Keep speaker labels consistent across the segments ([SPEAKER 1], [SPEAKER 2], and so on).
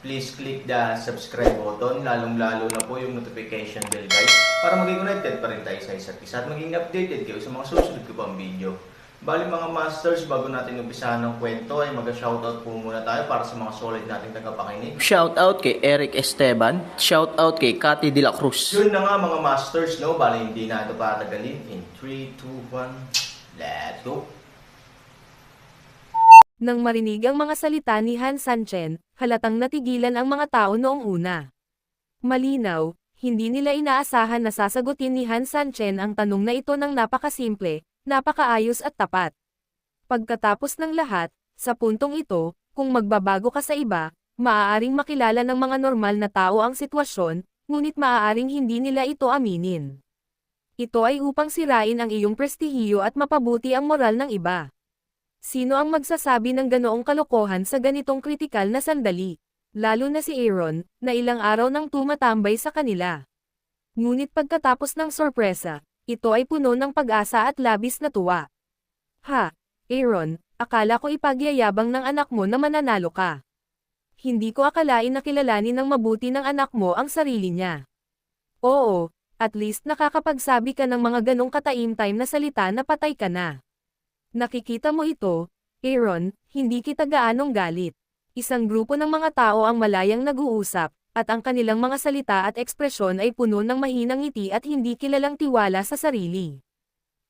[SPEAKER 1] please click the subscribe button, lalong-lalo na po yung notification bell guys, para maging connected pa rin tayo sa isa't isa at maging updated kayo sa mga susunod ko pang video. Bali mga masters, bago natin umpisahan ng kwento ay mag-shoutout po muna tayo para sa mga solid nating tagapakinig.
[SPEAKER 2] Shout out kay Eric Esteban. Shout out kay Cathy De La Cruz.
[SPEAKER 1] Yun na nga mga masters, no? Bali hindi na ito patagalin. In 3, 2, 1, let's go!
[SPEAKER 3] Nang marinig ang mga salita ni Han Sanchen, halatang natigilan ang mga tao noong una. Malinaw, hindi nila inaasahan na sasagutin ni Han Sanchen ang tanong na ito ng napakasimple, napakaayos at tapat. Pagkatapos ng lahat, sa puntong ito, kung magbabago ka sa iba, maaaring makilala ng mga normal na tao ang sitwasyon, ngunit maaaring hindi nila ito aminin. Ito ay upang sirain ang iyong prestihiyo at mapabuti ang moral ng iba. Sino ang magsasabi ng ganoong kalokohan sa ganitong kritikal na sandali? Lalo na si Aaron, na ilang araw nang tumatambay sa kanila. Ngunit pagkatapos ng sorpresa, ito ay puno ng pag-asa at labis na tuwa. Ha, Aaron, akala ko ipagyayabang ng anak mo na mananalo ka. Hindi ko akalain na kilalanin ng mabuti ng anak mo ang sarili niya. Oo, at least nakakapagsabi ka ng mga ganong kataim-time na salita na patay ka na. Nakikita mo ito, Aaron, hindi kita gaanong galit. Isang grupo ng mga tao ang malayang nag-uusap, at ang kanilang mga salita at ekspresyon ay puno ng mahinang ngiti at hindi kilalang tiwala sa sarili.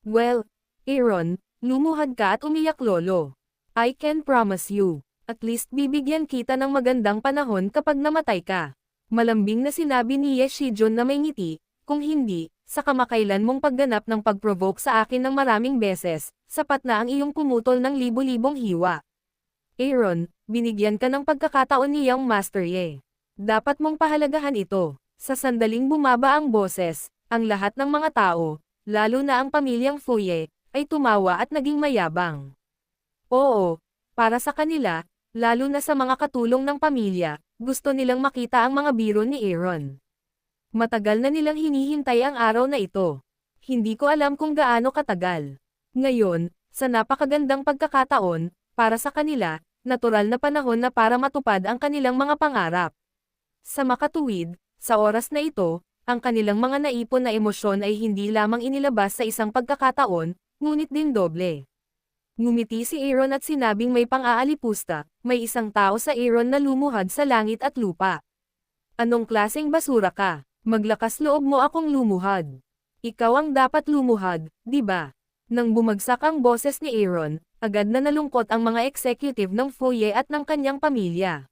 [SPEAKER 3] Well, Aaron, lumuhad ka at umiyak lolo. I can promise you, at least bibigyan kita ng magandang panahon kapag namatay ka. Malambing na sinabi ni Ye Shijon na may ngiti, kung hindi, sa kamakailan mong pagganap ng pag-provoke sa akin ng maraming beses, sapat na ang iyong pumutol ng libo-libong hiwa. Aaron, binigyan ka ng pagkakataon ni Young Master Ye. Dapat mong pahalagahan ito. Sa sandaling bumaba ang boses, ang lahat ng mga tao, lalo na ang pamilyang Fuye, ay tumawa at naging mayabang. Oo, para sa kanila, lalo na sa mga katulong ng pamilya, gusto nilang makita ang mga biro ni Aaron. Matagal na nilang hinihintay ang araw na ito. Hindi ko alam kung gaano katagal. Ngayon, sa napakagandang pagkakataon, para sa kanila, natural na panahon na para matupad ang kanilang mga pangarap. Sa makatuwid, sa oras na ito, ang kanilang mga naipon na emosyon ay hindi lamang inilabas sa isang pagkakataon, ngunit din doble. Ngumiti si Aaron at sinabing may pang-aalipusta, may isang tao sa Aaron na lumuhad sa langit at lupa. Anong klaseng basura ka? Maglakas loob mo akong lumuhad. Ikaw ang dapat lumuhad, di ba? Nang bumagsak ang boses ni Aaron, agad na nalungkot ang mga executive ng Foye at ng kanyang pamilya.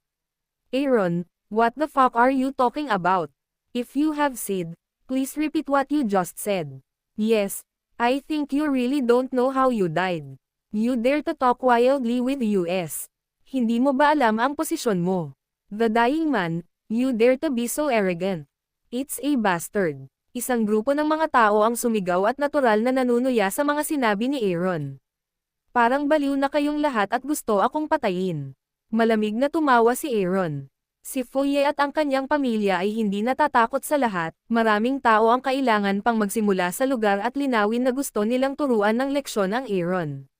[SPEAKER 3] Aaron, what the fuck are you talking about? If you have said, please repeat what you just said. Yes, I think you really don't know how you died. You dare to talk wildly with US. Hindi mo ba alam ang posisyon mo? The dying man, you dare to be so arrogant. It's a bastard. Isang grupo ng mga tao ang sumigaw at natural na nanunuya sa mga sinabi ni Aaron. Parang baliw na kayong lahat at gusto akong patayin. Malamig na tumawa si Aaron. Si Foye at ang kanyang pamilya ay hindi natatakot sa lahat, maraming tao ang kailangan pang magsimula sa lugar at linawin na gusto nilang turuan ng leksyon ang Aaron.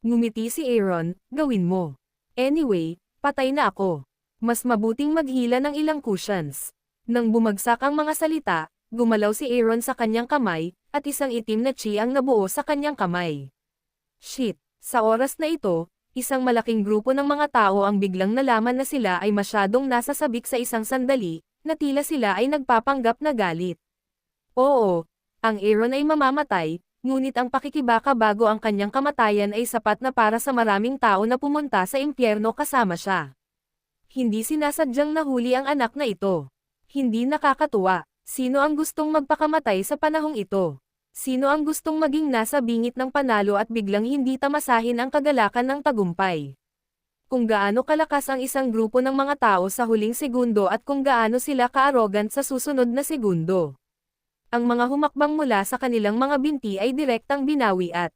[SPEAKER 3] Ngumiti si Aaron, gawin mo. Anyway, patay na ako. Mas mabuting maghila ng ilang cushions. Nang bumagsak ang mga salita, gumalaw si Aaron sa kanyang kamay, at isang itim na chi ang nabuo sa kanyang kamay. Shit, sa oras na ito, isang malaking grupo ng mga tao ang biglang nalaman na sila ay masyadong nasasabik sa isang sandali, na tila sila ay nagpapanggap na galit. Oo, ang Aaron ay mamamatay, ngunit ang pakikibaka bago ang kanyang kamatayan ay sapat na para sa maraming tao na pumunta sa impyerno kasama siya. Hindi sinasadyang nahuli ang anak na ito. Hindi nakakatuwa. Sino ang gustong magpakamatay sa panahong ito? Sino ang gustong maging nasa bingit ng panalo at biglang hindi tamasahin ang kagalakan ng tagumpay? kung gaano kalakas ang isang grupo ng mga tao sa huling segundo at kung gaano sila ka-arrogant sa susunod na segundo. Ang mga humakbang mula sa kanilang mga binti ay direktang binawi at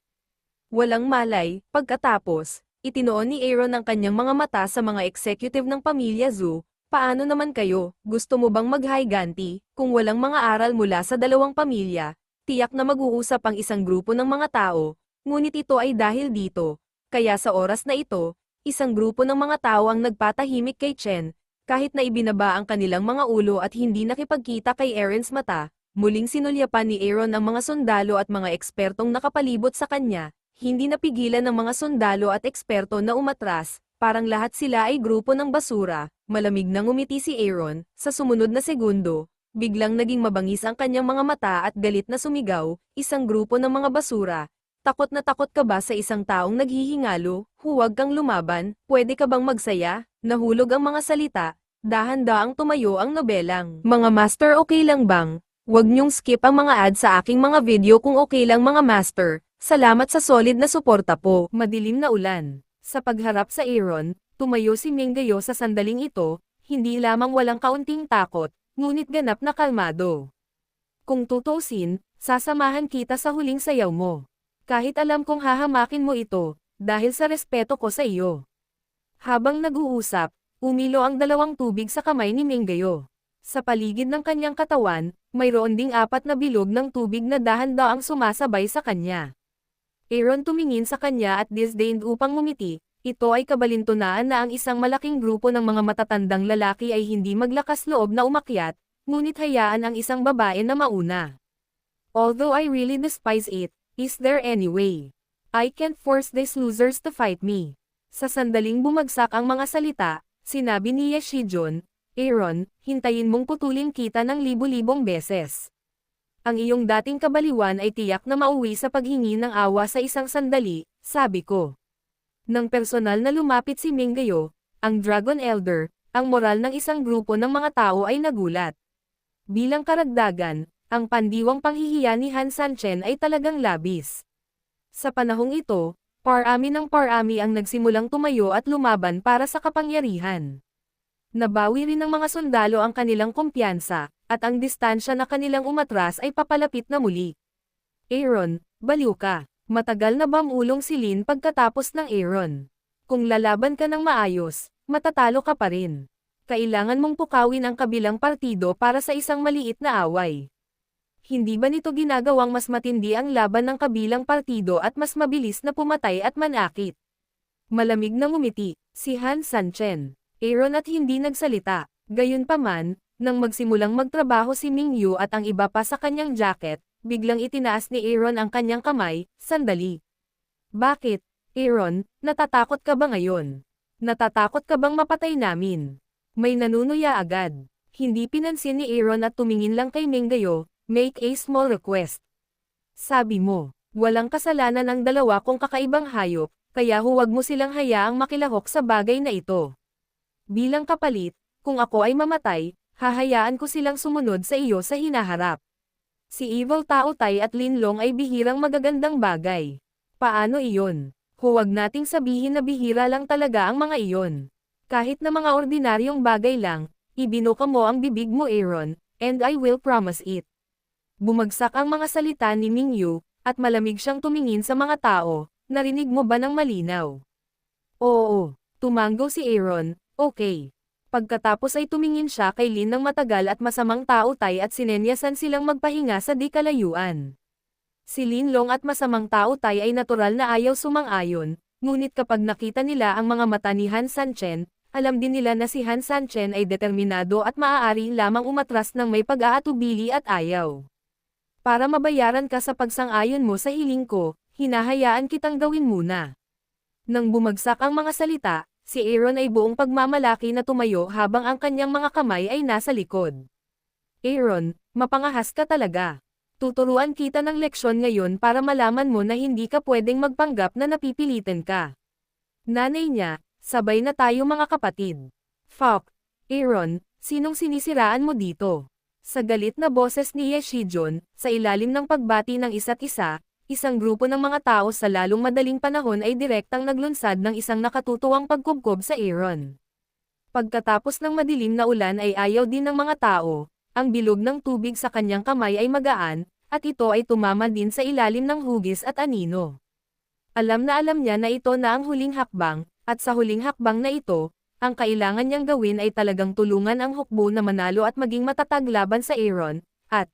[SPEAKER 3] walang malay, pagkatapos, itinoon ni Aaron ang kanyang mga mata sa mga executive ng pamilya Zhu, paano naman kayo, gusto mo bang mag-higanti, kung walang mga aral mula sa dalawang pamilya, tiyak na mag-uusap ang isang grupo ng mga tao, ngunit ito ay dahil dito, kaya sa oras na ito, isang grupo ng mga tao ang nagpatahimik kay Chen, kahit na ibinaba ang kanilang mga ulo at hindi nakipagkita kay Aaron's mata, muling sinulyapan ni Aaron ang mga sundalo at mga ekspertong nakapalibot sa kanya, hindi napigilan ng mga sundalo at eksperto na umatras, parang lahat sila ay grupo ng basura, malamig nang umiti si Aaron, sa sumunod na segundo, biglang naging mabangis ang kanyang mga mata at galit na sumigaw, isang grupo ng mga basura, Takot na takot ka ba sa isang taong naghihingalo? Huwag kang lumaban, pwede ka bang magsaya? Nahulog ang mga salita, dahan-daang tumayo ang nobelang. Mga master okay lang bang? Huwag niyong skip ang mga ad sa aking mga video kung okay lang mga master. Salamat sa solid na suporta po. Madilim na ulan. Sa pagharap sa Aaron, tumayo si Minggayo sa sandaling ito, hindi lamang walang kaunting takot, ngunit ganap na kalmado. Kung tutusin, sasamahan kita sa huling sayaw mo kahit alam kong hahamakin mo ito, dahil sa respeto ko sa iyo. Habang nag-uusap, umilo ang dalawang tubig sa kamay ni Minggayo. Sa paligid ng kanyang katawan, mayroon ding apat na bilog ng tubig na dahan-daang sumasabay sa kanya. Aaron tumingin sa kanya at disdained upang ngumiti, ito ay kabalintunaan na ang isang malaking grupo ng mga matatandang lalaki ay hindi maglakas loob na umakyat, ngunit hayaan ang isang babae na mauna. Although I really despise it, Is there any way? I can't force these losers to fight me. Sa sandaling bumagsak ang mga salita, sinabi ni Yeshijun, Aaron, hintayin mong putulin kita ng libu-libong beses. Ang iyong dating kabaliwan ay tiyak na mauwi sa paghingi ng awa sa isang sandali, sabi ko. Nang personal na lumapit si Minggayo, ang Dragon Elder, ang moral ng isang grupo ng mga tao ay nagulat. Bilang karagdagan, ang pandiwang panghihiya ni Han Sanchen ay talagang labis. Sa panahong ito, parami ng parami ang nagsimulang tumayo at lumaban para sa kapangyarihan. Nabawi rin ng mga sundalo ang kanilang kumpiyansa, at ang distansya na kanilang umatras ay papalapit na muli. Aaron, baliw ka. Matagal na bang ulong si Lin pagkatapos ng Aaron? Kung lalaban ka ng maayos, matatalo ka pa rin. Kailangan mong pukawin ang kabilang partido para sa isang maliit na away hindi ba nito ginagawang mas matindi ang laban ng kabilang partido at mas mabilis na pumatay at manakit? Malamig na ngumiti, si Han Sanchen. Aaron at hindi nagsalita. Gayunpaman, nang magsimulang magtrabaho si Ming Yu at ang iba pa sa kanyang jacket, biglang itinaas ni Aaron ang kanyang kamay, sandali. Bakit, Aaron, natatakot ka ba ngayon? Natatakot ka bang mapatay namin? May nanunuya agad. Hindi pinansin ni Aaron at tumingin lang kay Minggayo, Make a small request. Sabi mo, walang kasalanan ang dalawa kung kakaibang hayop, kaya huwag mo silang hayaang makilahok sa bagay na ito. Bilang kapalit, kung ako ay mamatay, hahayaan ko silang sumunod sa iyo sa hinaharap. Si Evil Tao Tai at Linlong ay bihirang magagandang bagay. Paano iyon? Huwag nating sabihin na bihira lang talaga ang mga iyon. Kahit na mga ordinaryong bagay lang, ibinuka mo ang bibig mo Aaron, and I will promise it. Bumagsak ang mga salita ni Ming Yu, at malamig siyang tumingin sa mga tao, narinig mo ba ng malinaw? Oo, tumanggo si Aaron, okay. Pagkatapos ay tumingin siya kay Lin ng matagal at masamang tao tay at sinenyasan silang magpahinga sa di kalayuan. Si Lin Long at masamang tao tay ay natural na ayaw sumang-ayon, ngunit kapag nakita nila ang mga mata ni Han Sanchen, alam din nila na si Han Sanchen ay determinado at maaari lamang umatras ng may pag-aatubili at ayaw. Para mabayaran ka sa pagsang-ayon mo sa hiling ko, hinahayaan kitang gawin muna. Nang bumagsak ang mga salita, si Aaron ay buong pagmamalaki na tumayo habang ang kanyang mga kamay ay nasa likod. Aaron, mapangahas ka talaga. Tuturuan kita ng leksyon ngayon para malaman mo na hindi ka pwedeng magpanggap na napipilitan ka. Nanay niya, sabay na tayo mga kapatid. Fuck, Aaron, sinong sinisiraan mo dito? Sa galit na boses ni Yeshijun, sa ilalim ng pagbati ng isa't isa, isang grupo ng mga tao sa lalong madaling panahon ay direktang naglunsad ng isang nakatutuwang pagkubkob sa Aaron. Pagkatapos ng madilim na ulan ay ayaw din ng mga tao, ang bilog ng tubig sa kanyang kamay ay magaan, at ito ay tumama din sa ilalim ng hugis at anino. Alam na alam niya na ito na ang huling hakbang, at sa huling hakbang na ito, ang kailangan niyang gawin ay talagang tulungan ang hukbo na manalo at maging matatag laban sa Aaron, at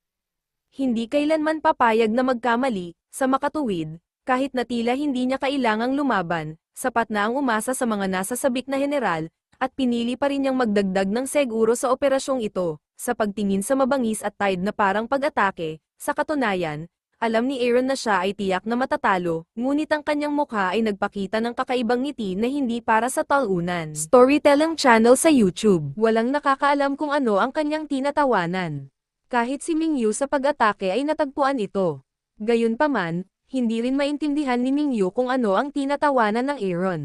[SPEAKER 3] hindi kailanman papayag na magkamali, sa makatuwid, kahit na tila hindi niya kailangang lumaban, sapat na ang umasa sa mga nasa sabik na general, at pinili pa rin niyang magdagdag ng seguro sa operasyong ito, sa pagtingin sa mabangis at tide na parang pag-atake, sa katunayan, alam ni Aaron na siya ay tiyak na matatalo, ngunit ang kanyang mukha ay nagpakita ng kakaibang ngiti na hindi para sa talunan. Storytelling channel sa YouTube. Walang nakakaalam kung ano ang kanyang tinatawanan. Kahit si Mingyu sa pag-atake ay natagpuan ito. Gayunpaman, hindi rin maintindihan ni Mingyu kung ano ang tinatawanan ng Aaron.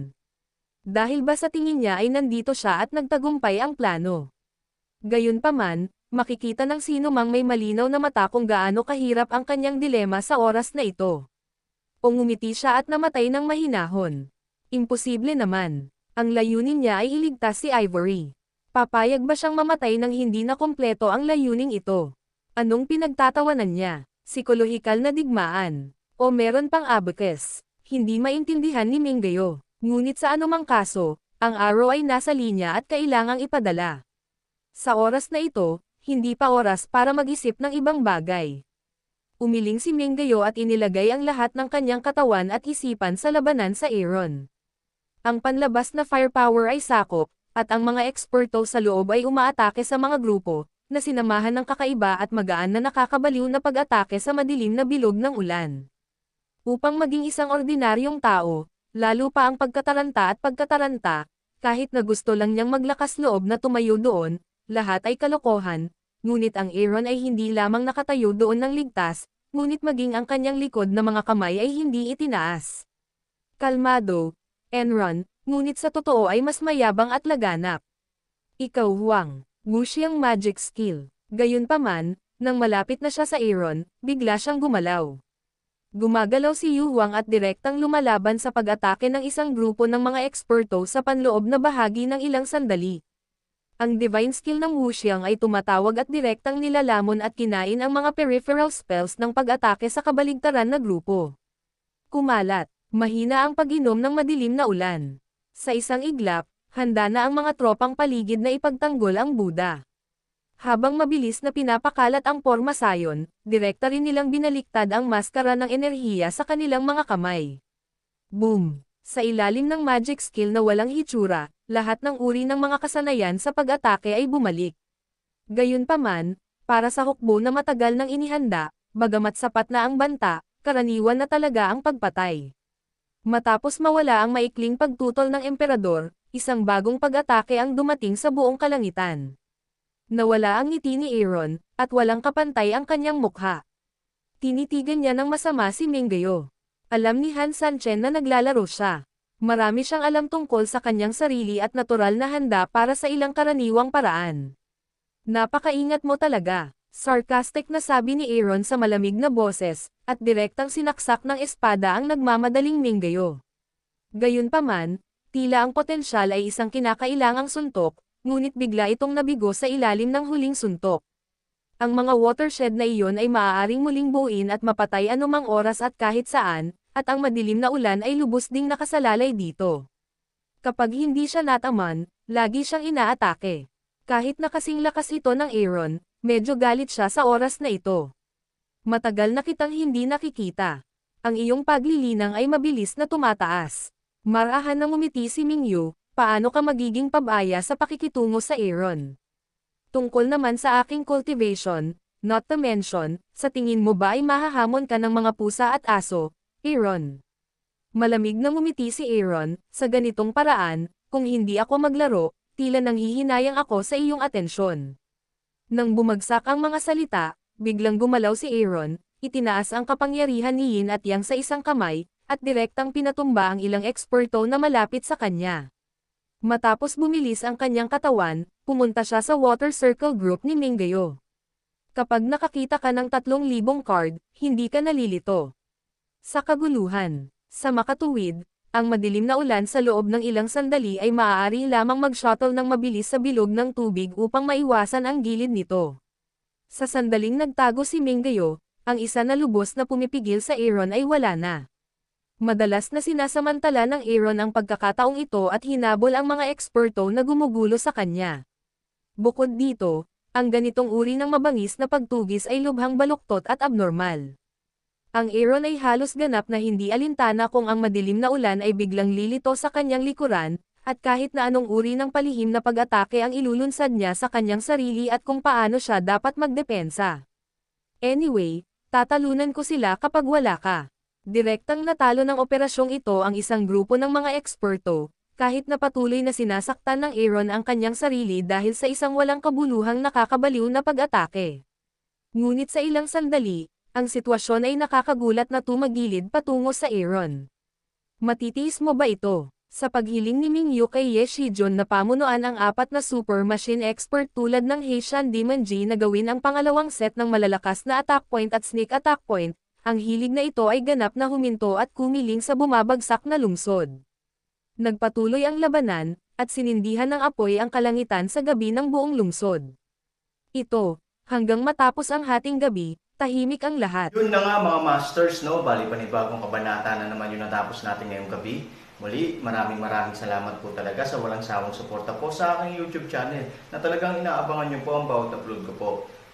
[SPEAKER 3] Dahil ba sa tingin niya ay nandito siya at nagtagumpay ang plano. Gayunpaman, makikita ng sino mang may malinaw na mata kung gaano kahirap ang kanyang dilema sa oras na ito. O ngumiti siya at namatay ng mahinahon. Imposible naman. Ang layunin niya ay iligtas si Ivory. Papayag ba siyang mamatay nang hindi na kompleto ang layuning ito? Anong pinagtatawanan niya? Psikolohikal na digmaan? O meron pang abacus? Hindi maintindihan ni Mingayo. Ngunit sa anumang kaso, ang arrow ay nasa linya at kailangang ipadala. Sa oras na ito, hindi pa oras para mag-isip ng ibang bagay. Umiling si Mingayo at inilagay ang lahat ng kanyang katawan at isipan sa labanan sa Aaron. Ang panlabas na firepower ay sakop, at ang mga eksperto sa loob ay umaatake sa mga grupo, na sinamahan ng kakaiba at magaan na nakakabaliw na pag-atake sa madilim na bilog ng ulan. Upang maging isang ordinaryong tao, lalo pa ang pagkataranta at pagkataranta, kahit na gusto lang niyang maglakas loob na tumayo doon, lahat ay kalokohan, ngunit ang Aaron ay hindi lamang nakatayo doon ng ligtas, ngunit maging ang kanyang likod na mga kamay ay hindi itinaas. Kalmado, Enron, ngunit sa totoo ay mas mayabang at laganap. Ikaw Huang, Wuxiang magic skill. Gayunpaman, nang malapit na siya sa Aaron, bigla siyang gumalaw. Gumagalaw si Yu Huang at direktang lumalaban sa pag-atake ng isang grupo ng mga eksperto sa panloob na bahagi ng ilang sandali. Ang divine skill ng Wuxiang ay tumatawag at direktang nilalamon at kinain ang mga peripheral spells ng pag-atake sa kabaligtaran na grupo. Kumalat, mahina ang pag-inom ng madilim na ulan. Sa isang iglap, handa na ang mga tropang paligid na ipagtanggol ang Buddha. Habang mabilis na pinapakalat ang porma sayon, direkta rin nilang binaliktad ang maskara ng enerhiya sa kanilang mga kamay. Boom! Sa ilalim ng magic skill na walang hitsura, lahat ng uri ng mga kasanayan sa pag-atake ay bumalik. Gayunpaman, para sa hukbo na matagal nang inihanda, bagamat sapat na ang banta, karaniwan na talaga ang pagpatay. Matapos mawala ang maikling pagtutol ng emperador, isang bagong pag-atake ang dumating sa buong kalangitan. Nawala ang ngiti ni Aaron, at walang kapantay ang kanyang mukha. Tinitigan niya ng masama si Mingayo. Alam ni Han Sanchen na naglalaro siya. Marami siyang alam tungkol sa kanyang sarili at natural na handa para sa ilang karaniwang paraan. Napakaingat mo talaga, sarcastic na sabi ni Aaron sa malamig na boses, at direktang sinaksak ng espada ang nagmamadaling Mingayo. Gayunpaman, tila ang potensyal ay isang kinakailangang suntok, ngunit bigla itong nabigo sa ilalim ng huling suntok. Ang mga watershed na iyon ay maaaring muling buuin at mapatay anumang oras at kahit saan, at ang madilim na ulan ay lubos ding nakasalalay dito. Kapag hindi siya nataman, lagi siyang inaatake. Kahit nakasing lakas ito ng Aaron, medyo galit siya sa oras na ito. Matagal na kitang hindi nakikita. Ang iyong paglilinang ay mabilis na tumataas. Marahan na ngumiti si Mingyu, paano ka magiging pabaya sa pakikitungo sa Aaron? Tungkol naman sa aking cultivation, not to mention, sa tingin mo ba ay mahahamon ka ng mga pusa at aso, Aaron? Malamig na ngumiti si Aaron, sa ganitong paraan, kung hindi ako maglaro, tila nang hihinayang ako sa iyong atensyon. Nang bumagsak ang mga salita, biglang gumalaw si Aaron, itinaas ang kapangyarihan ni Yin at Yang sa isang kamay, at direktang pinatumba ang ilang eksperto na malapit sa kanya. Matapos bumilis ang kanyang katawan, pumunta siya sa Water Circle Group ni Mingayo. Kapag nakakita ka ng 3,000 card, hindi ka nalilito. Sa kaguluhan, sa makatuwid, ang madilim na ulan sa loob ng ilang sandali ay maaari lamang mag-shuttle ng mabilis sa bilog ng tubig upang maiwasan ang gilid nito. Sa sandaling nagtago si Mingayo, ang isa na lubos na pumipigil sa Aaron ay wala na. Madalas na sinasamantala ng Aaron ang pagkakataong ito at hinabol ang mga eksperto na gumugulo sa kanya. Bukod dito, ang ganitong uri ng mabangis na pagtugis ay lubhang baluktot at abnormal. Ang Aaron ay halos ganap na hindi alintana kung ang madilim na ulan ay biglang lilito sa kanyang likuran, at kahit na anong uri ng palihim na pag-atake ang ilulunsad niya sa kanyang sarili at kung paano siya dapat magdepensa. Anyway, tatalunan ko sila kapag wala ka. Direktang natalo ng operasyong ito ang isang grupo ng mga eksperto, kahit na patuloy na sinasaktan ng Aaron ang kanyang sarili dahil sa isang walang kabuluhang nakakabaliw na pag-atake. Ngunit sa ilang sandali, ang sitwasyon ay nakakagulat na tumagilid patungo sa Aaron. Matitiis mo ba ito? Sa paghiling ni Mingyu kay Ye Shijun na pamunuan ang apat na super machine expert tulad ng Heishan Demon G na gawin ang pangalawang set ng malalakas na attack point at sneak attack point, ang hilig na ito ay ganap na huminto at kumiling sa bumabagsak na lungsod. Nagpatuloy ang labanan, at sinindihan ng apoy ang kalangitan sa gabi ng buong lungsod. Ito, hanggang matapos ang hating gabi, tahimik ang lahat.
[SPEAKER 1] Yun na nga mga masters, no? Bali panibagong kabanata na naman yung natapos natin ngayong gabi. Muli, maraming maraming salamat po talaga sa walang sawang suporta po sa aking YouTube channel na talagang inaabangan nyo po ang bawat upload ko po.